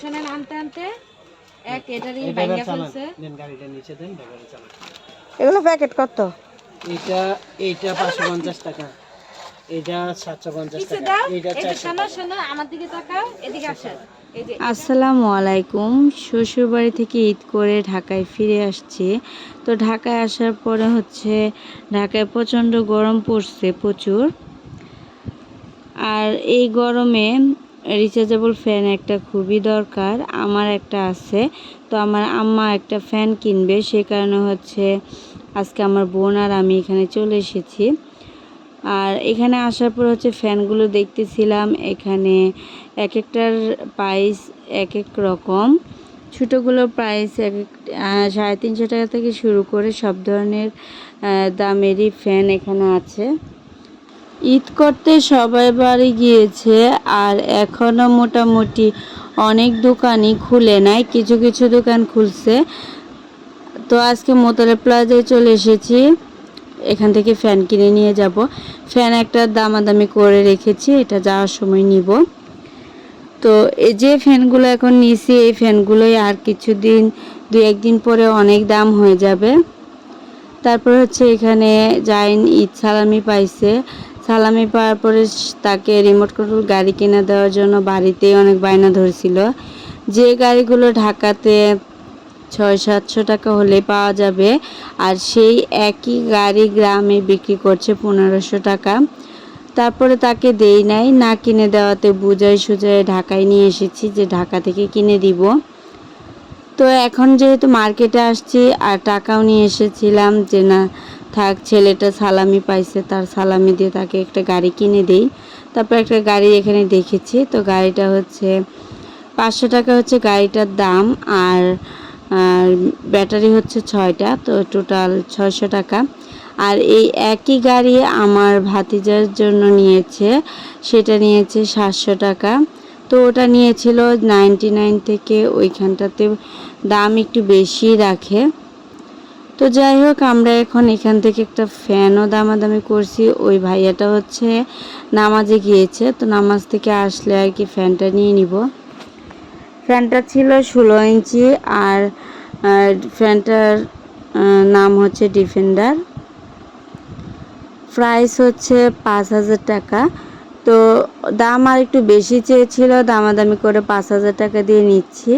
শোনেন আনতে আনতে। এক এটারই ভাঙা ফেলছে দেন গাড়িটা নিচে দেন চালান। এগুলো প্যাকেট কত? এটা এইটা পাঁচশো পঞ্চাশ টাকা। এটা সাতশো পঞ্চাশ পিছে টাকা। এটা শোনো শোনো আমার দিকে তাকাও এদিকে আসেন। আসসালামু আলাইকুম। শ্বশুরবাড়ি থেকে ঈদ করে ঢাকায় ফিরে আসছি। তো ঢাকায় আসার পরে হচ্ছে ঢাকায় প্রচণ্ড গরম পড়ছে প্রচুর। আর এই গরমে রিচার্জেবল ফ্যান একটা খুবই দরকার, আমার একটা আছে। তো আমার আম্মা একটা ফ্যান কিনবে, সে কারণে হচ্ছে আজকে আমার বোন আর আমি এখানে চলে এসেছি। আর এখানে আসার পর হচ্ছে ফ্যানগুলো দেখতেছিলাম, এখানে এক একটার প্রাইস এক এক রকম। ছোটোগুলোর প্রাইস এক এক সাড়ে তিনশো টাকা থেকে শুরু করে সব ধরনের দামেরই ফ্যান এখানে আছে। ঈদ করতে সবাই বাড়ি গিয়েছে আর এখনও মোটামুটি অনেক দোকানই খুলে নাই, কিছু কিছু দোকান খুলছে। তো আজকে মোতালে প্লাজায় চলে এসেছি, এখান থেকে ফ্যান কিনে নিয়ে যাব। ফ্যান একটা দামাদামি করে রেখেছি, এটা যাওয়ার সময় নিব। তো এই যে ফ্যানগুলো এখন নিছি, এই ফ্যানগুলোই আর কিছুদিন দু একদিন পরে অনেক দাম হয়ে যাবে। তারপর হচ্ছে এখানে জাইন ঈদ সালামি পাইছে সালামি পাওয়ার পরে তাকে রিমোট কন্ট্রোল গাড়ি কিনে দেওয়ার জন্য বাড়িতেই অনেক বায়না ধরছিল। যে গাড়িগুলো ঢাকাতে ছয়, সাতশো টাকা হলে পাওয়া যাবে, আর সেই একই গাড়ি গ্রামে বিক্রি করছে পনেরোশো টাকা। তারপরে তাকে দেই নাই, না কিনে দেওয়াতে বুঝাই সুজাই ঢাকায় নিয়ে এসেছি যে ঢাকা থেকে কিনে দিব। তো এখন যেহেতু মার্কেটে আসছি, আর টাকাও নিয়ে এসেছিলাম যে না থাক, ছেলেটা সালামি পাইছে, তার সালামি দিয়ে তাকে একটা গাড়ি কিনে দেই। তারপর একটা গাড়ি এখানে দেখেছি, তো গাড়িটা হচ্ছে পাঁচশো টাকা হচ্ছে গাড়িটার দাম আর আর ব্যাটারি হচ্ছে ছয়টা, তো টোটাল ছয়শো টাকা। আর এই একই গাড়ি আমার ভাতিজার জন্য নিয়েছে, সেটা নিয়েছে সাতশো টাকা। তো ওটা নিয়েছিল নাইনটি নাইন থেকে ওইখানটাতে দাম একটু বেশি রাখে। তো যাই হোক, আমরা এখন এখান থেকে একটা ফ্যানও দামাদামি করছি। ওই ভাইয়াটা হচ্ছে নামাজে গিয়েছে, তো নামাজ থেকে আসলে আর কি ফ্যানটা নিয়ে নিব। ফ্যানটা ছিল ষোলো ইঞ্চি আর ফ্যানটার নাম হচ্ছে ডিফেন্ডার। প্রাইস হচ্ছে পাঁচ হাজার টাকা। তো দাম আর একটু বেশি চেয়েছিল, দামাদামি করে পাঁচ হাজার টাকা দিয়ে নিচ্ছি।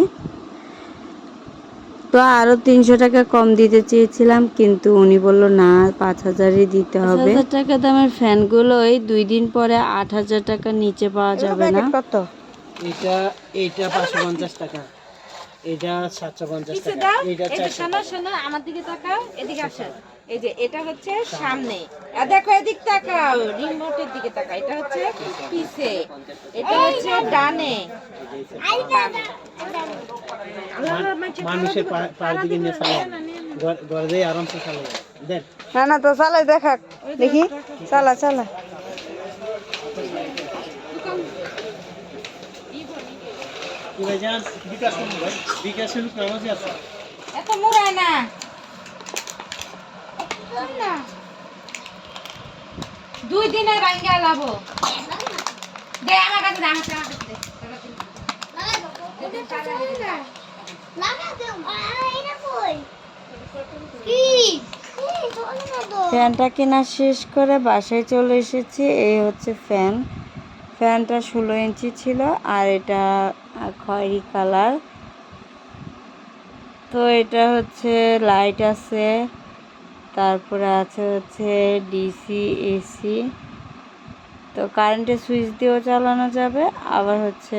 তো আরও তিনশো টাকা কম দিতে চেয়েছিলাম কিন্তু উনি বলল না পাঁচ হাজারই দিতে হবে হাজার টাকা দামের ফ্যানগুলোই দুই দিন পরে আট হাজার টাকার নিচে পাওয়া যাবে না কত এটা এইটা পাঁচশো পঞ্চাশ টাকা এটা সাতশো পঞ্চাশ টাকা এটা চারশো শোনো শোনো আমার দিকে তাকাও এদিকে এই যে এটা হচ্ছে সামনে আর দেখো এদিক তাকাও রিমোটের দিকে তাকাও এটা হচ্ছে পিছে এটা হচ্ছে ডানে মানুষের পায়ের দিকে নিয়ে চালান ঘরে দিয়ে আরামসে চালান দেন না না তো চালাই দেখা দেখি। চালা চালা। এত মুড়ায় না। দুই দিনে ভাঙ্গা লাভো। দে আমার কাছে ফ্যানটা কেনা শেষ করে বাসায় চলে এসেছি। এই হচ্ছে ফ্যান। ফ্যানটা ষোলো ইঞ্চি ছিল আর এটা খয়েরি কালার। তো এটা হচ্ছে লাইট আছে, তারপরে আছে হচ্ছে ডিসি, এসি। তো কারেন্টের সুইচ দিয়েও চালানো যাবে, আবার হচ্ছে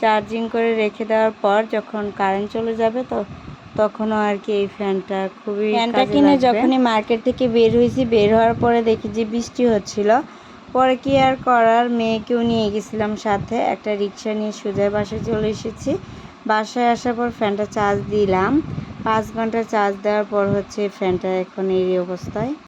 চার্জিং করে রেখে দেওয়ার পর যখন কারেন্ট চলে যাবে তো তখনও আর কি এই ফ্যানটা খুবই ফ্যানটা কিনে যখনই মার্কেট থেকে বের হয়েছি বের হওয়ার পরে দেখি যে বৃষ্টি হচ্ছিল। পরে কি আর করার মেয়েকেও নিয়ে গেছিলাম সাথে। একটা রিক্সা নিয়ে সোজা বাসায় চলে এসেছি। বাসায় আসার পর ফ্যানটা চার্জ দিলাম। পাঁচ ঘণ্টা চার্জ দেওয়ার পর হচ্ছে ফ্যানটা এখন এই অবস্থায়।